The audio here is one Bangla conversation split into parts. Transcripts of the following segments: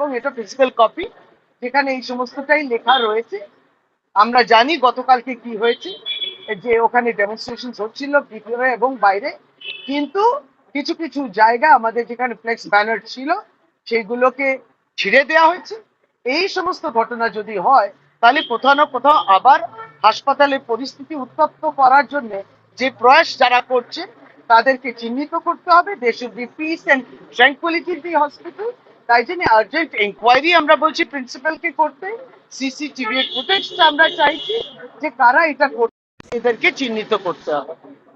এবং এটা ফিজিক্যাল কপি যেখানে এই সমস্তটাই লেখা রয়েছে। আমরা জানি গতকালকে কি হয়েছে, যে ওখানে ডেমনস্ট্রেশন হচ্ছিল ভিতরে এবং বাইরে। কিন্তু কিছু কিছু জায়গা আমাদের যেখানে ফ্লেক্স ব্যানার ছিল, সেইগুলোকে ছিঁড়ে দেওয়া হয়েছে। এই সমস্ত ঘটনা যদি হয়, তাহলে কোথাও না কোথাও আবার হাসপাতালে পরিস্থিতি উত্তপ্ত করার জন্য যে প্রয়াস যারা করছে, তাদেরকে চিহ্নিত করতে হবে। They should be peace and tranquility the hospital তাই জন্য আর্জেন্ট এনকোয়ারি আমরা বলছি প্রিন্সিপালকে করতে সিসিটিভি ফুটেজটা আমরা চাইছি যে কারা এটা করছে এদেরকে চিহ্নিত করতে হবে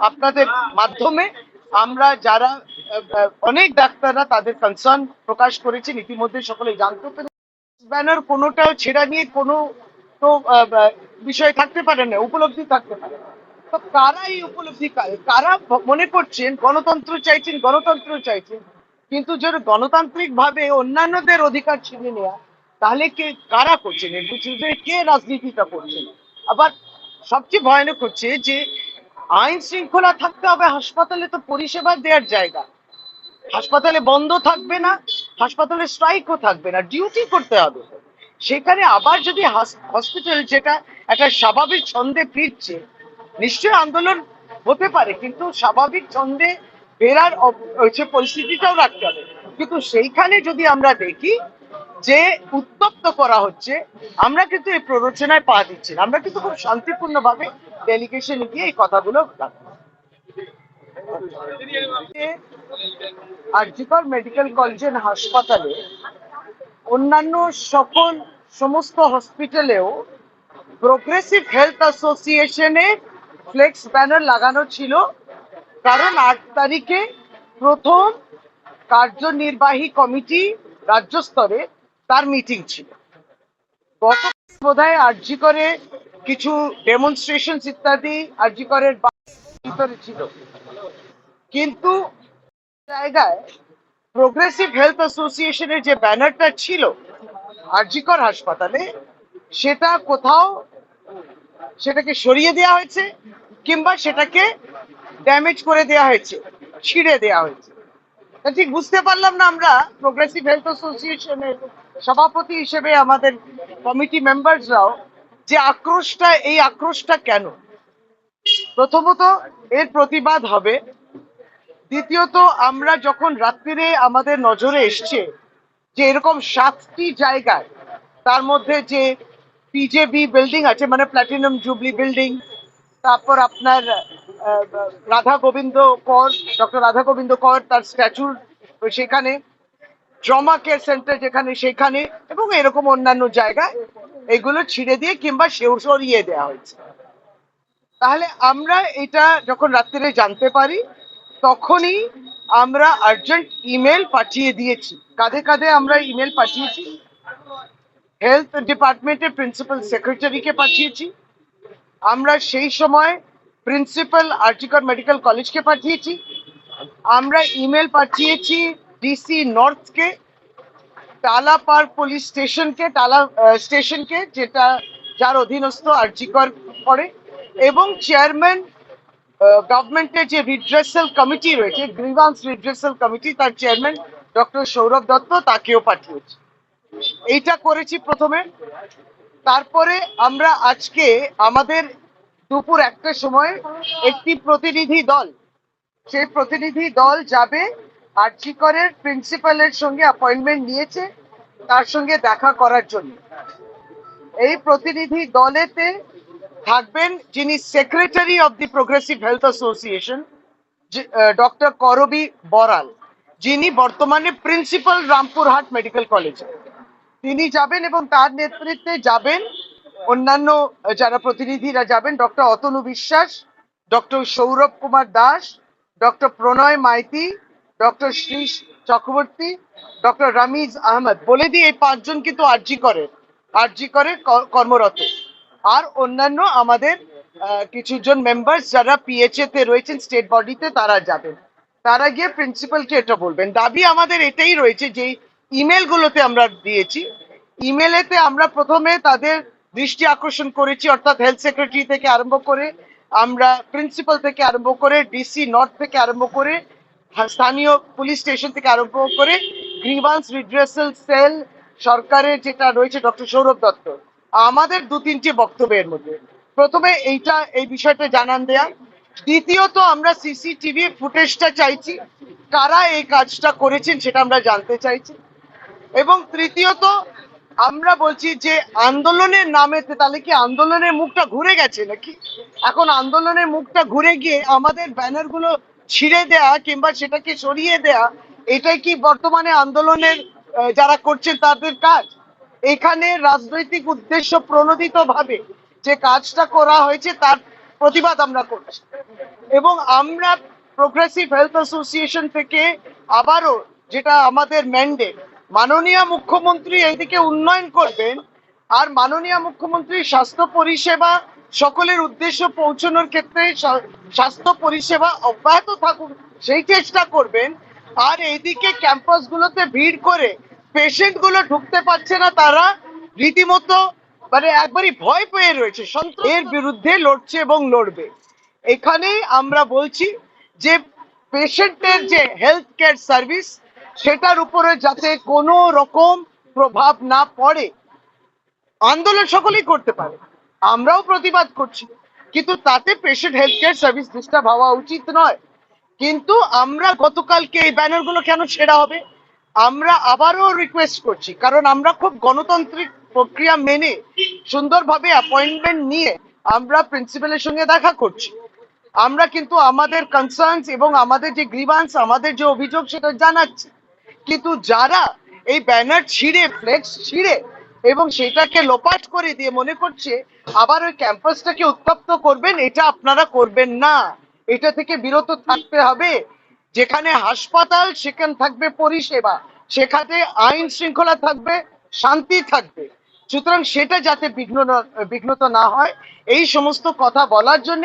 আপনাদের মাধ্যমে আমরা যারা, অনেক ডাক্তাররা তাদের কনসার্ন প্রকাশ করেছেন, ইতিমধ্যে সকলে জানতে পেরে ব্যানার কোনোটাও ছেড়া নিয়ে কোনো তো বিষয় থাকতে পারে না, উপলব্ধি থাকতে পারে। তো কারা এই উপলব্ধি, কারা মনে করছেন, গণতন্ত্র চাইছেন গণতন্ত্র চাইছেন কিন্তু যদি গণতান্ত্রিক ভাবে অন্যান্যদের অধিকার ছিনে নেওয়া তাহলে কে, কারা করছেন এর কে রাজনীতিটা করছেন আবার সবচেয়ে ভয়ানক হচ্ছে যে আইন শৃঙ্খলা থাকতে হবে, হাসপাতালে তো পরিষেবা দেওয়ার জায়গা। হাসপাতালে বন্ধ থাকবে না, হাসপাতালে স্ট্রাইকও থাকবে না, ডিউটি করতে হবে। সেখানে আবার যদি হসপিটাল যেটা একটা স্বাভাবিক ছন্দে ফিরছে, নিশ্চয়ই আন্দোলন হতে পারে, কিন্তু স্বাভাবিক ছন্দে ফেরার হচ্ছে পরিস্থিতিটাও রাখতে হবে। কিন্তু সেইখানে যদি আমরা দেখি যে উত্তপ্ত করা হচ্ছে, আমরা কিন্তু এই প্ররোচনায় পা দিচ্ছি না। আমরা কিন্তু খুব শান্তিপূর্ণভাবে ডেলিগেশন গিয়ে এই কথাগুলো আরজিকর মেডিকেল কলেজের হাসপাতালে অন্যান্য সকল সমস্ত হসপিটালেও প্রোগ্রেসিভ হেলথ অ্যাসোসিয়েশনে ফ্লেক্স ব্যানার লাগানো ছিল। কারণ আট তারিখে প্রথম কার্যনির্বাহী কমিটি রাজ্য স্তরে তার মিটিং ছিল। গত বোধহয় আরজি করে কিছু ডেমনস্ট্রেশন ইত্যাদি আরজি করের ভিতরে ছিল। কিন্তু জায়গায় প্রোগ্রেসিভ হেলথ অ্যাসোসিয়েশনের যে ব্যানারটা ছিল আরজিকর হাসপাতালে, সেটা কোথাও সেটাকে সরিয়ে দেওয়া হয়েছে কিংবা সেটাকে ড্যামেজ করে দেওয়া হয়েছে, ছিঁড়ে দেওয়া হয়েছে। তা ঠিক বুঝতে পারলাম না আমরা প্রোগ্রেসিভ হেলথ অ্যাসোসিয়েশনের সভাপতি হিসেবে আমাদের কমিটি মেম্বারসরাও যে আক্রোশটা, এই আক্রোশটা কেন? প্রথমত এর প্রতিবাদ হবে। দ্বিতীয়ত, আমরা যখন রাত্রিরে আমাদের নজরে এসছে যে এরকম সাতটি জায়গায়, তার মধ্যে যে পিজেবি বিল্ডিং আছে মানে প্ল্যাটিনাম জুবলি বিল্ডিং তারপর আপনার রাধা গোবিন্দ কর, ডক্টর রাধা গোবিন্দ কর তার স্ট্যাচুর সেখানে ট্রমা কেয়ার সেন্টার যেখানে সেখানে, এবং এরকম অন্যান্য জায়গায় এগুলো ছিঁড়ে দিয়ে কিংবা সেও সরিয়ে দেওয়া হয়েছে। তাহলে আমরা এটা যখন রাত্রে জানতে পারি, তখনই আমরা আর্জেন্ট ইমেল পাঠিয়ে দিয়েছি। কাঁধে কাঁধে আমরা ইমেল পাঠিয়েছি। হেলথ ডিপার্টমেন্টের প্রিন্সিপাল সেক্রেটারিকে পাঠিয়েছি। আমরা সেই সময় প্রিন্সিপাল আর্টিকর মেডিকেল কলেজকে পাঠিয়েছি। আমরা ইমেল পাঠিয়েছি ডিসি নর্থকে, টালা পার্ক পুলিশ স্টেশনকে, টালা স্টেশনকে, যেটা যার অধীনস্থ আর্জিকর পড়ে। এবং চেয়ারম্যান গভর্নমেন্টের যে রিড্রেসাল কমিটি রয়েছে, গ্রিভান্স রিড্রেসাল কমিটি, তার চেয়ারম্যান ডক্টর সৌরভ দত্ত তাকেও পাঠিয়েছি। এইটা করেছি প্রথমে। তারপরে আমরা আজকে আমাদের দুপুর একটার সময় একটি প্রতিনিধি দল, সেই প্রতিনিধি দল যাবে আর্জিকরের প্রিন্সিপালের সঙ্গে অ্যাপয়েন্টমেন্ট নিয়েছে, তার সঙ্গে দেখা করার জন্য। এই প্রতিনিধি দলেতে থাকবেন যিনি secretary of the progressive health association doctor Karabi Baral, যিনি বর্তমানে প্রিন্সিপাল রামপুরহাট মেডিকেল কলেজে। তিনি যাবেন এবং তার নেতৃত্বে যাবেন অন্যান্য যারা প্রতিনিধিরা যাবেন doctor Atanu Biswas doctor Sourav Kumar Das doctor Pranay Maity doctor Shri Chakraborty doctor Ramiz Ahmed. বলে দিয়ে এই পাঁচজন কিন্তু আরজি করে আরজি করে কর্মরত। আর অন্যান্য আমাদের আহ, কিছুজন মেম্বার্স যারা পিএইচএ তে রয়েছেন স্টেট বডিতে তারা যাবেন। তারা গিয়ে প্রিন্সিপালকে এটা বলবেন। দাবি আমাদের এটাই রয়েছে যে ইমেল গুলোতে আমরা দিয়েছি। ইমেলেতে আমরা প্রথমে তাদের দৃষ্টি আকর্ষণ করেছি, অর্থাৎ হেলথ সেক্রেটারি থেকে আরম্ভ করে, আমরা প্রিন্সিপাল থেকে আরম্ভ করে ডিসি নর্থ থেকে আরম্ভ করে, স্থানীয় পুলিশ স্টেশন থেকে আরম্ভ করে গ্রিভান্স রিড্রেসাল সেল সরকারের যেটা রয়েছে ডক্টর সৌরভ দত্ত। আমাদের দু তিনটি বক্তব্যের মধ্যে। প্রথমে এইটা, এই বিষয়টা জানান দেয়া। দ্বিতীয়ত আমরা সিসিটিভি ফুটেজটা চাইছি, কারা এই কাজটা করেছেন সেটা আমরা জানতে চাইছি। এবং তৃতীয়ত আমরা বলছি যে আন্দোলনের নামে তাহলে কি আন্দোলনের মুখটা ঘুরে গেছে নাকি? এখন আন্দোলনের মুখটা ঘুরে গিয়ে আমাদের ব্যানারগুলো ছিঁড়ে দেয়া কিংবা সেটাকে সরিয়ে দেয়া, এটাই কি বর্তমানে আন্দোলনের যারা করছেন তাদের কাজ? এখানে রাজনৈতিক উদ্দেশ্য প্রণোদিত ভাবে যে কাজটা করা হয়েছে তার প্রতিবাদ আমরা করছি। এবং আমরা প্রোগ্রেসিভ হেলথ অ্যাসোসিয়েশন থেকে আবারও যেটা আমাদের ম্যান্ডেট মাননীয় মুখ্যমন্ত্রী এইদিকে উন্নয়ন করবেন আর মাননীয় মুখ্যমন্ত্রী স্বাস্থ্য পরিষেবা সকলের উদ্দেশ্য পৌঁছানোর ক্ষেত্রে স্বাস্থ্য পরিষেবা অব্যাহত থাকুক, সেই চেষ্টা করবেন। আর এইদিকে ক্যাম্পাসগুলোতে ভিড় করে পেশেন্টগুলো ঢুকতে পারছে না, তারা রীতিমতো মানে একবারই ভয় পেয়ে রয়েছে এর বিরুদ্ধে লড়ছে এবং লড়বে। এখানেই আমরা বলছি যে, পেশেন্টের যে হেলথ কেয়ার সার্ভিস সেটার উপরে যাতে কোনো রকম প্রভাব না পড়ে। আন্দোলন সকলেই করতে পারে। আমরাও প্রতিবাদ করছি। কিন্তু তাতে patient health care service disturb হওয়া উচিত নয়। কিন্তু আমরা গতকালকে এই ব্যানারগুলো কেন ছেড়া হবে? আমরা আবারও রিকোয়েস্ট করছি। কারণ আমরা খুব গণতান্ত্রিক প্রক্রিয়া মেনে সুন্দরভাবে অ্যাপয়েন্টমেন্ট নিয়ে আমরা প্রিন্সিপালের সঙ্গে দেখা করছি। আমরা কিন্তু আমাদের কনসার্নস এবং আমাদের যে গ্রিভান্স আমাদের যে অভিযোগ, সেটা জানাচ্ছি। কিন্তু যারা এই ব্যানার ছিঁড়ে, ফ্লেক্স ছিঁড়ে এবং সেটাকে লোপাট করে দিয়ে মনে করছে আবার ওই ক্যাম্পাসটাকে উত্তপ্ত করবেন, এটা আপনারা করবেন না। এটা থেকে বিরত থাকতে হবে। যেখানে হাসপাতাল, সেখানে থাকবে পরিষেবা। সেখানে আইন শৃঙ্খলা থাকবে, শান্তি থাকবে। সুতরাং সেটা যাতে বিঘ্ন বিঘ্নত না হয়, এই সমস্ত কথা বলার জন্য